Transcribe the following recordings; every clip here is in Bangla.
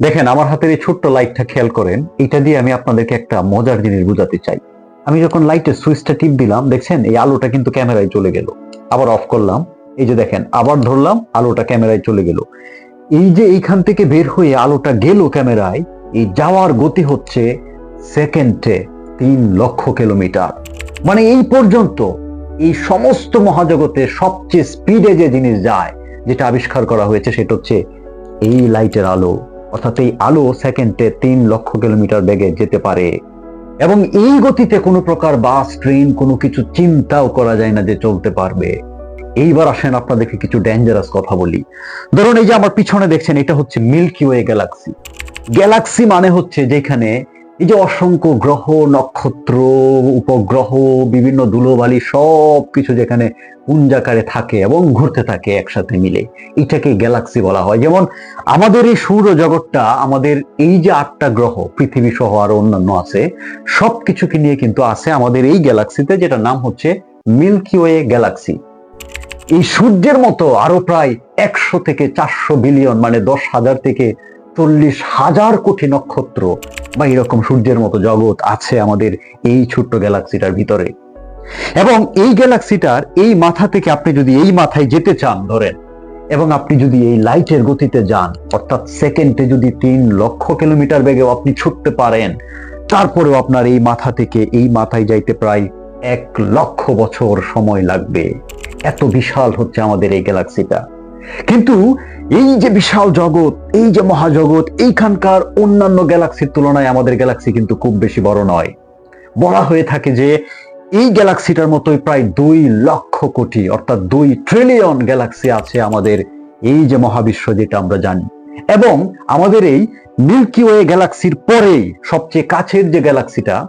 দেখেন, আমার হাতের এই ছোট্ট লাইটটা খেয়াল করেন, এটা দিয়ে আমি আপনাদেরকে একটা মজার জিনিস বোঝাতে চাই। আমি যখন লাইটের সুইচটা টিপ দিলাম, দেখছেন, এই আলোটা কিন্তু ক্যামেরায় চলে গেল। আবার অফ করলাম, এই যে দেখেন, আবার ধরলাম, আলোটা ক্যামেরায় চলে গেল। এই যে এইখান থেকে বের হয়ে আলোটা গেল ক্যামেরায়, এই যাওয়ার গতি হচ্ছে সেকেন্ডে তিন লক্ষ কিলোমিটার। মানে এই পর্যন্ত এই সমস্ত মহাজগতে সবচেয়ে স্পিডে যে জিনিস যায়, যেটা আবিষ্কার করা হয়েছে, সেটা হচ্ছে এই লাইটের আলো। অর্থাৎ এই আলো সেকেন্ডে তিন লক্ষ কিলোমিটার বেগে যেতে পারে। এবং এই গতিতে কোনো প্রকার বাস, ট্রেন, কোনো কিছু চিন্তাও করা যায় না যে চলতে পারবে। এইবার আসেন আপনাদেরকে কিছু ডেঞ্জারাস কথা বলি। ধরুন এই যে আমার পিছনে দেখছেন, এটা হচ্ছে মিল্কি ওয়ে গ্যালাক্সি গ্যালাক্সি মানে হচ্ছে যেখানে এই যে অসংখ্য গ্রহ, নক্ষত্র, উপগ্রহ, বিভিন্ন ধুলোবালি সব কিছু যেখানে পুঞ্জাকারে থাকে এবং ঘুরতে থাকে একসাথে মিলে, এটাকে গ্যালাক্সি বলা হয়। যেমন আমাদের এই সৌরজগৎটা, আমাদের এই যে আটটা গ্রহ, পৃথিবী সহ আরও অন্যান্য আছে সব কিছুকে নিয়ে কিন্তু আছে আমাদের এই গ্যালাক্সিতে যেটা নাম হচ্ছে মিল্কি ওয়ে গ্যালাক্সি। এই সূর্যের মতো আরও প্রায় একশো থেকে চারশো বিলিয়ন মানে দশ হাজার থেকে চল্লিশ হাজার কোটি নক্ষত্র বা এরকম সূর্যের মতো জগৎ আছে আমাদের এই ছোট্ট গ্যালাক্সিটার ভিতরে। এবং এই গ্যালাক্সিটার এই মাথা থেকে আপনি যদি এই মাথায় যেতে চান ধরেন, এবং আপনি যদি এই লাইটের গতিতে যান, অর্থাৎ সেকেন্ডে যদি তিন লক্ষ কিলোমিটার বেগেও আপনি ছুটতে পারেন, তারপরেও আপনার এই মাথা থেকে এই মাথায় যাইতে প্রায় এক লক্ষ বছর সময় লাগবে। এত বিশাল হচ্ছে আমাদের এই গ্যালাক্সিটা। কিন্তু এই যে বিশাল জগৎ, এই যে মহাজগৎ, এইখানকার অন্যান্য গ্যালাক্সির তুলনায় আমাদের গ্যালাক্সি কিন্তু খুব বেশি বড় নয়। বলা হয়ে থাকে যে এই গ্যালাক্সিটার মতোই প্রায় দুই লক্ষ কোটি, অর্থাৎ দুই ট্রিলিয়ন গ্যালাক্সি আছে আমাদের এই যে মহাবিশ্ব যেটা আমরা জানি। এবং আমাদের এই মিল্কি ওয়ে গ্যালাক্সির পরেই সবচেয়ে কাছের যে গ্যালাক্সিটা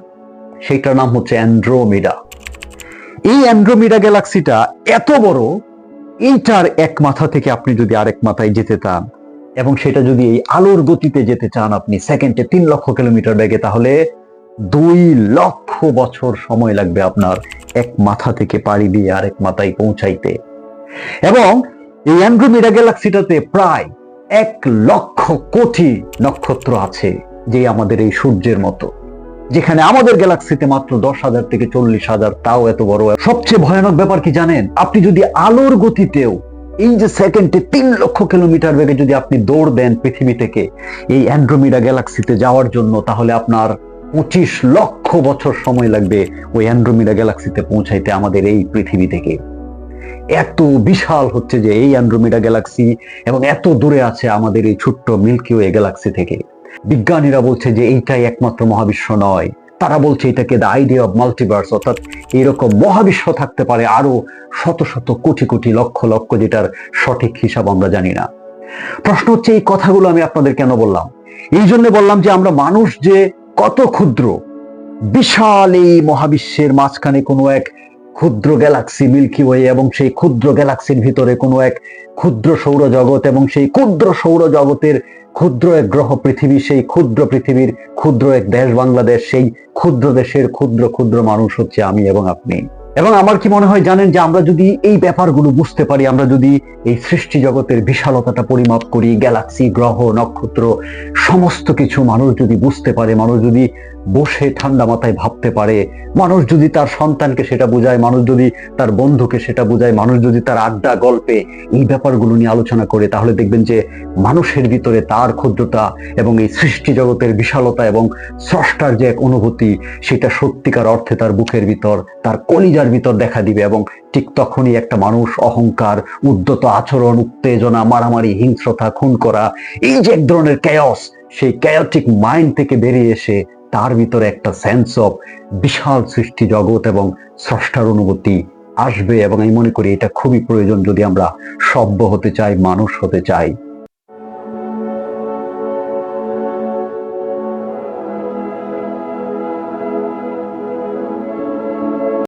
সেটার নাম হচ্ছে অ্যান্ড্রোমিডা এই অ্যান্ড্রোমিডা গ্যালাক্সিটা এত বড় এইটার এক মাথা থেকে আপনি যদি আরেক মাথায় যেতে চান, এবং সেটা যদি এই আলোর গতিতে যেতে চান আপনি সেকেন্ডে তিন লক্ষ কিলোমিটার বেগে, তাহলে দুই লক্ষ বছর সময় লাগবে আপনার এক মাথা থেকে পাড়ি দিয়ে আরেক মাথায় পৌঁছাইতে। এবং এই অ্যান্ড্রোমিডা গ্যালাক্সিটাতে প্রায় এক লক্ষ কোটি নক্ষত্র আছে, যে আমাদের এই সূর্যের মতো। যেখানে আমাদের গ্যালাক্সিতে মাত্র দশ হাজার থেকে চল্লিশ হাজার, তাও এত বড়। সবচেয়ে ভয়ানক ব্যাপার কি জানেন? আপনি যদি আলোর গতিতেও এই যে সেকেন্ডে তিন লক্ষ কিলোমিটার বেগে যদি আপনি দৌড় দেন পৃথিবী থেকে এই অ্যান্ড্রোমিডা গ্যালাক্সিতে যাওয়ার জন্য, তাহলে আপনার পঁচিশ লক্ষ বছর সময় লাগবে ওই অ্যান্ড্রোমিডা গ্যালাক্সিতে পৌঁছাইতে আমাদের এই পৃথিবী থেকে। এত বিশাল হচ্ছে যে এই অ্যান্ড্রোমিডা গ্যালাক্সি এবং এত দূরে আছে আমাদের এই ছোট্ট মিল্কি ওয়ে গ্যালাক্সি থেকে। বিজ্ঞানীরা বলছে যে এইটাই একমাত্র মহাবিশ্ব নয়। তারা বলছে এটাকে দ্য আইডিয়া অফ মাল্টিভার্স অর্থাৎ এরকম মহাবিশ্ব থাকতে পারে আরও শত শত কোটি কোটি লক্ষ লক্ষ যেটার সঠিক হিসাব আমরা জানি না। প্রশ্ন হচ্ছে এই কথাগুলো আমি আপনাদের কেন বললাম? এই জন্য বললাম যে আমরা মানুষ যে কত ক্ষুদ্র, বিশাল এই মহাবিশ্বের মাঝখানে কোনো এক ক্ষুদ্র গ্যালাক্সি মিল্কি ওয়ে এবং সেই ক্ষুদ্র গ্যালাক্সির ভিতরে কোনো এক ক্ষুদ্র সৌরজগৎ এবং সেই ক্ষুদ্র সৌরজগতের ক্ষুদ্র এক গ্রহ পৃথিবী, সেই ক্ষুদ্র পৃথিবীর ক্ষুদ্র এক দেশ বাংলাদেশ, সেই ক্ষুদ্র দেশের ক্ষুদ্র ক্ষুদ্র মানুষ হচ্ছে আমি এবং আপনি। এবং আমার কি মনে হয় জানেন যে আমরা যদি এই ব্যাপারগুলো বুঝতে পারি, আমরা যদি এই সৃষ্টি জগতের বিশালতাটা পরিমাপ করি, গ্যালাক্সি, গ্রহ, নক্ষত্র, সমস্ত কিছু মানুষ যদি বুঝতে পারে, মানুষ যদি বসে ঠান্ডা মাথায় ভাবতে পারে, মানুষ যদি তার সন্তানকে সেটা বোঝায়, মানুষ যদি তার বন্ধুকে সেটা বোঝায়, মানুষ যদি তার আড্ডা, গল্পে এই ব্যাপারগুলো নিয়ে আলোচনা করে, তাহলে দেখবেন যে মানুষের ভিতরে তার ক্ষুদ্রতা এবং এই সৃষ্টি জগতের বিশালতা এবং স্রষ্টার যে এক অনুভূতি, সেটা সত্যিকার অর্থে তার বুকের ভিতর, তার কলিজার ভিতর দেখা দিবে এবং ঠিক তখনই একটা মানুষ অহংকার উদ্যত আচরণ, উত্তেজনা, মারামারি, হিংস্রতা, খুন করা, এই যে এক ধরনের ক্যায়স সেই ক্যায়োটিক মাইন্ড থেকে বেরিয়ে এসে তার ভিতরে একটা সেন্স অফ বিশাল সৃষ্টি জগৎ এবং স্রষ্টার অনুভূতি আসবে এবং আমি মনে করি এটা খুবই প্রয়োজন যদি আমরা সভ্য হতে চাই, মানুষ হতে চাই।